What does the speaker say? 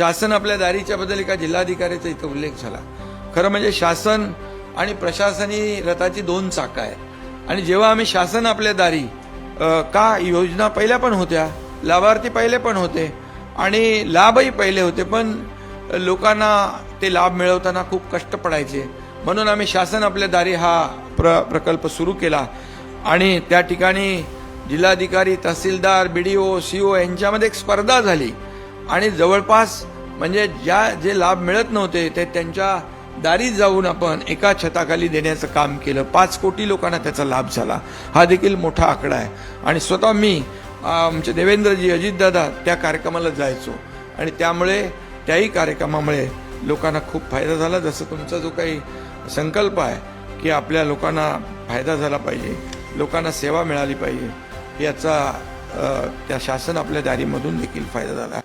शासन आपल्या दारीच्या बद्दल एका जिल्हाधिकाऱ्याचा इथं उल्लेख झाला. खरं म्हणजे शासन आणि प्रशासन ही रथाची दोन चाकं आहे आणि जेव्हा आम्ही शासन आपल्या दारी का योजना पहिल्या पण होत्या लाभार्थी पहिले पण होते आणि लाभही पहिले होते पण लोकांना ते लाभ मिळवताना खूप कष्ट पडायचे. म्हणून आम्ही शासन आपल्या दारी हा प्र प्रकल्प सुरू केला. आणि त्या ठिकाणी जिल्हाधिकारी तहसीलदार बी डी ओ सी ओ यांच्यामध्ये एक स्पर्धा झाली. आणि जवळपास म्हणजे ज्या जे लाभ मिळत नव्हते ते त्यांच्या दारी जाऊन आपण एका छताखाली देण्याचं काम केलं. पाच कोटी लोकांना त्याचा लाभ झाला. हा देखील मोठा आकडा आहे. आणि स्वतः मी आमचे देवेंद्रजी अजितदादा त्या कार्यक्रमाला जायचो. आणि त्यामुळे त्याही कार्यक्रमामुळे लोकांना खूप फायदा झाला. जसं तुमचा जो काही संकल्प आहे की आपल्या लोकांना फायदा झाला पाहिजे लोकांना सेवा मिळाली पाहिजे याचा त्या शासन आपल्या दारीमधून देखील फायदा झाला.